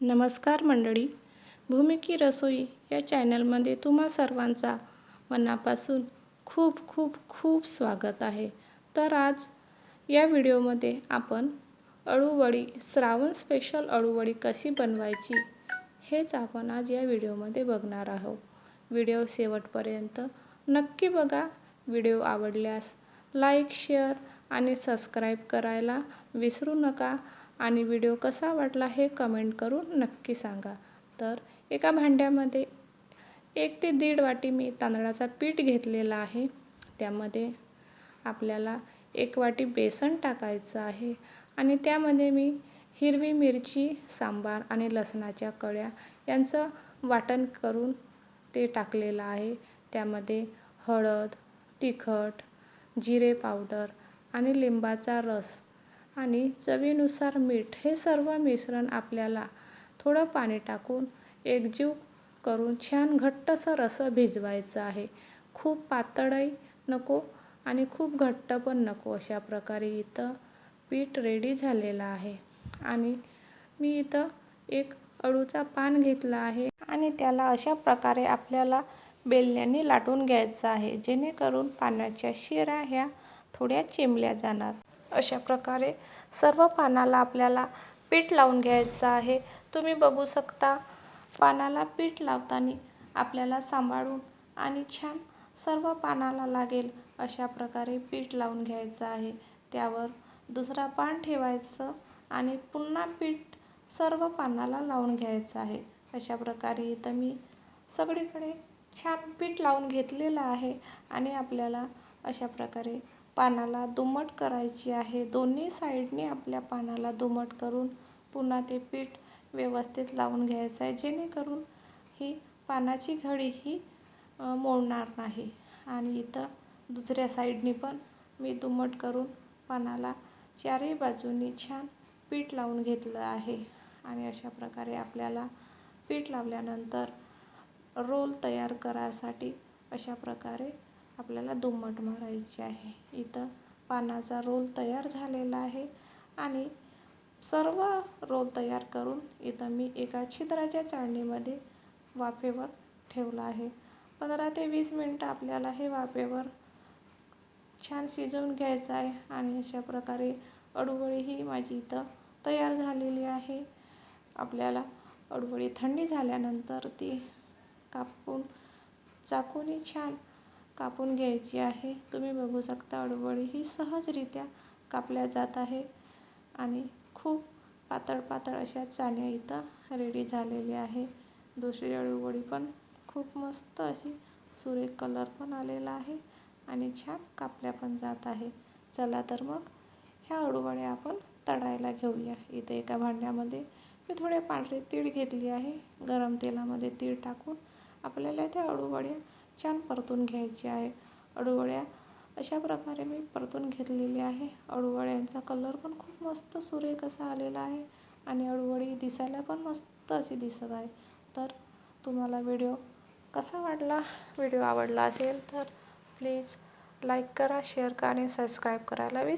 नमस्कार मंडळी. भूमिकी रसोई या चॅनलमध्ये तुम्हा सर्वांचा मनापासून खूप खूप खूप स्वागत आहे. तर आज या व्हिडिओमध्ये आपण अळूवडी श्रावण स्पेशल अळूवडी कशी बनवायची हेच आपण आज या व्हिडिओमध्ये बघणार आहोत. व्हिडिओ शेवटपर्यंत नक्की बघा. व्हिडिओ आवडल्यास लाईक शेअर आणि सबस्क्राईब करायला विसरू नका. आणि व्हिडिओ कसा वाटला हे कमेंट करून नक्की सांगा. तर एका भांड्यामध्ये एक ते दीड वाटी मी तांदळाचा पीठ घेतलेला आहे. त्यामध्ये आपल्याला एक वाटी बेसन टाकायचं आहे आणि त्यामध्ये मी हिरवी मिरची सांबार आणि लसणाच्या कळ्या यांचं वाटण करून ते टाकलेलं आहे. त्यामध्ये हळद तिखट जिरे पावडर आणि लिंबाचा रस आणि चवीनुसार मीठ हे सर्व मिश्रण आपल्याला थोडं पाणी टाकून एकजीव करून छान घट्टसं रसं भिजवायचं आहे. खूप पातळही नको आणि खूप घट्ट पण नको अशा प्रकारे इथं पीठ रेडी झालेलं आहे. आणि मी इथं एक अळूचा पान घेतला आहे आणि त्याला अशा प्रकारे आपल्याला बेलण्याने लाटून घ्यायचं आहे जेणेकरून पानाच्या शिरा ह्या थोड्या चिमल्या जाणार. अशा प्रकारे सर्व पानाला आपल्याला पीठ लावून घ्यायचं आहे. तुम्ही बघू शकता पानाला पीठ लावताना आपल्याला सांभाळून आणि छान सर्व पानाला लागेल अशा प्रकारे पीठ लावून घ्यायचं आहे. त्यावर दुसरा पान ठेवायचं आणि पुन्हा पीठ सर्व पानाला लावून घ्यायचं आहे. अशा प्रकारे इथं मी सगळीकडे छान पीठ लावून घेतलेलं आहे आणि आपल्याला अशा प्रकारे पानाला दुमट करायची आहे. दोन्ही साईडने आपल्या पानाला दुमट करून पुन्हा ते पीठ व्यवस्थित लावून घ्यायचं आहे. जेणेकरून ही पानाची घडी ही मोडणार नाही. आणि इथं दुसऱ्या साईडनी पण मी दुमट करून पानाला चारही बाजूनी छान पीठ लावून घेतलं आहे. आणि अशा प्रकारे आपल्याला पीठ लावल्यानंतर रोल तयार करायसाठी अशा प्रकारे आपल्याला दुमट मारायची आहे. इथं पानाचा रोल तयार झालेला आहे आणि सर्व रोल तयार करून इथं मी एका छिद्राच्या चाळणीमध्ये वाफेवर ठेवला आहे. पंधरा ते वीस मिनटं आपल्याला हे वाफेवर छान शिजवून घ्यायचं आहे आणि अशा प्रकारे अडवळी ही माझी इथं तयार झालेली आहे. आपल्याला अडवळी थंडी झाल्यानंतर ती कापून चाकूनी छान कापून घ्यायची आहे. तुम्ही बघू शकता अडवळी ही सहजरित्या कापल्या जात आहे आणि खूप पातळ पातळ अशा चाण्या इथं रेडी झालेल्या आहे. दुसरी अळूवडी पण खूप मस्त अशी सुरेख कलर पण आलेला आहे आणि छान कापल्या पण जात आहे. चला तर मग ह्या अळूवड्या आपण तळायला घेऊया. इथे एका भांड्यामध्ये मी थोडे पांढरे तीळ घेतली आहे. गरम तेलामध्ये तीळ टाकून आपल्याला त्या अळूवड्या छान परतून घ्यायचे आहे. अळूवड्या अशा प्रकारे मी परतून घेतलेली आहे. अळूवड्यांचा कलर पण खूप मस्त सुरेख असा आलेला आहे आणि अळूवडी दिसायला पण मस्त अशी दिसत आहे. तर तुम्हाला व्हिडिओ कसा वाटला व्हिडिओ आवडला असेल तर प्लीज लाईक करा शेअर करा आणि सबस्क्राईब करायला विस